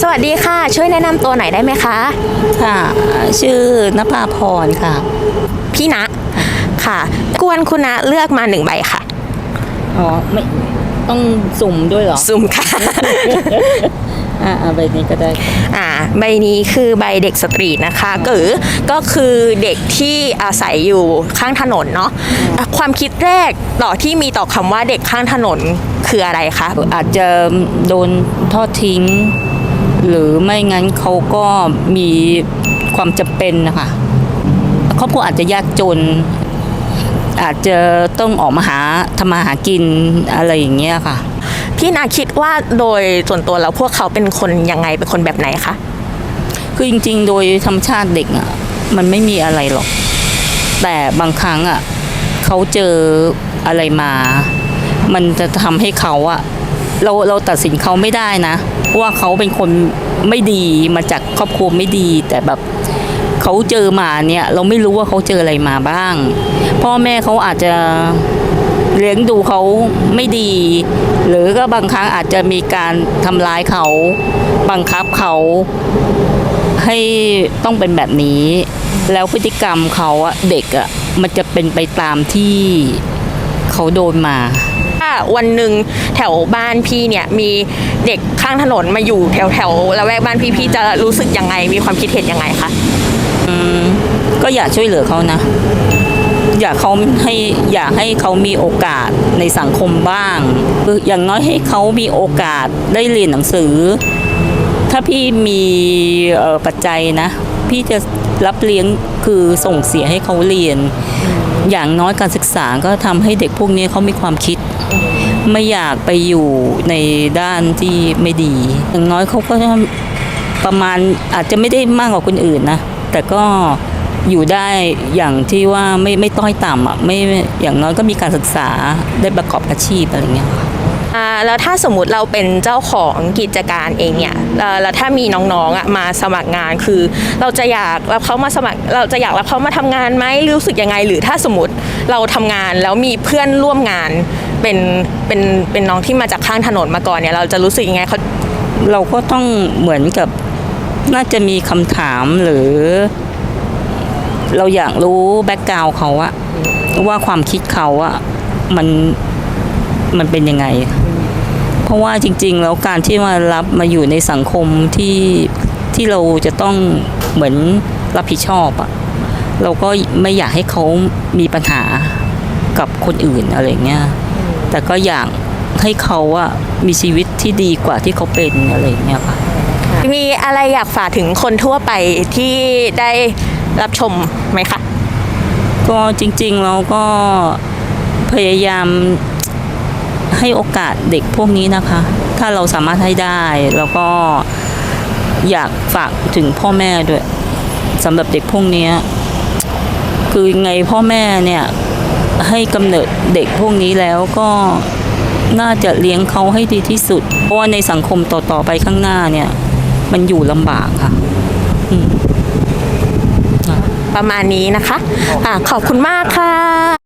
สวัสดีค่ะ ช่วยแนะนำตัวหน่อยได้ไหมคะ ค่ะ ชื่อนภาพรค่ะ พี่ณะค่ะ กวนคุณณะเลือกมาหนึ่งใบค่ะ อ๋อ ไม่ต้องสุ่มด้วยเหรอ ซุ่มค่ะ อ่าอ่าใบนี้ก็ได้ อ่าใบนี้คือใบเด็กสตรีทนะคะก็คือก็คือเด็กที่อาศัยอยู่ข้างถนนเนาะอะความคิดแรกต่อที่มีต่อคำว่าเด็กข้างถนนคืออะไรคะอาจจะโดนทอดทิ้ง หรือไม่งั้นเขาก็มีความจำเป็นนะคะครอบครัวอาจจะยากจน อาจจะต้องออกมาหาทำมาหากินอะไรอย่างเงี้ยค่ะ พี่นาคิดว่าโดยส่วนตัวแล้วพวกเขาเป็นคนยังไงเป็นคนแบบไหนคะคือจริงๆ โดยธรรมชาติเด็กอะมันไม่มีอะไรหรอก แต่บางครั้งอะเขาเจออะไรมา มันจะทำให้เขาอะ เราเราตัดสินเขาไม่ได้นะว่าเขาเป็นคนไม่ดีมาจากครอบครัวไม่ดี แต่แบบเขาเจอมาเนี่ย เราไม่รู้ว่าเขาเจออะไรมาบ้าง พ่อแม่เขาอาจจะเลี้ยงดูเขาไม่ดี หรือก็บางครั้งอาจจะมีการทำร้ายเขาบังคับเขาให้ต้องเป็นแบบนี้ แล้วพฤติกรรมเขาอะเด็กอะมันจะเป็นไปตามที่เขาโดนมาถ้า วันหนึ่งแถวบ้านพี่เนี่ยมีเด็กข้างถนนมาอยู่แถวแถวละแวกบ้านพี่พี่จะรู้สึกยังไง มีความคิดเห็นยังไงคะก็อยากช่วยเหลือเขานะ อยากเขาให้อยากให้เขามีโอกาสในสังคมบ้างคืออย่างน้อยให้เขามีโอกาสได้เรียนหนังสือ ถ้าพี่มีปัจจัยนะ พี่จะรับเลี้ยงคือส่งเสียให้เขาเรียน อย่างน้อยการศึกษาก็ทำให้เด็กพวกนี้เขามีความคิด ไม่อยากไปอยู่ในด้านที่ไม่ดี อย่างน้อยเขาก็ประมาณอาจจะไม่ได้มากกว่าคนอื่นนะ แต่ก็อยู่ได้อย่างที่ว่าไม่ไม่ต้อยต่ำอะไม่อย่างน้อยก็มีการศึกษาได้ประกอบอาชีพอะไรเงี้ย อ่าแล้วถ้าสมมุติเราเป็นเจ้าของกิจการเองเนี่ยเอ่อแล้วถ้ามีน้องๆอะมาสมัครงานคือ เราจะอยากรับเขามาสมัคร เราจะอยากรับเขามาทำงานไหมรู้สึกยังไง หรือถ้าสมมติเราทำงานแล้วมีเพื่อนร่วมงานเป็นเป็นเป็นน้องที่มาจากข้างถนนมาก่อนเนี่ยเราจะรู้สึกยังไงเขา เราก็ต้องเหมือนกับน่าจะมีคำถามหรือ เราอยากรู้แบ็กกราวเขาอะว่าความคิดเขาอะมัน มันเป็นยังไง เพราะว่าจริง ๆ แล้วการที่มารับมาอยู่ในสังคมที่ที่เราจะต้องเหมือนรับผิดชอบอะเราก็ไม่อยากให้เขามีปัญหากับคนอื่นอะไรเงี้ยแต่ก็อยากให้เขาอะมีชีวิตที่ดีกว่าที่เขาเป็นอะไรเงี้ยค่ะมีอะไรอยากฝากถึงคนทั่วไปที่ได้รับชมไหมคะ ก็จริงๆเราก็พยายาม ให้โอกาสเด็กพวกนี้นะคะ ถ้าเราสามารถให้ได้แล้วก็อยากฝากถึงพ่อแม่ด้วยสำหรับเด็กพวกนี้คือไงพ่อแม่เนี่ยให้กำเนิดเด็กพวกนี้แล้วก็น่าจะเลี้ยงเขาให้ดีที่สุด เพราะว่าในสังคมต่อๆไปข้างหน้าเนี่ย มันอยู่ลำบากค่ะประมาณนี้นะคะอะขอบคุณมากค่ะ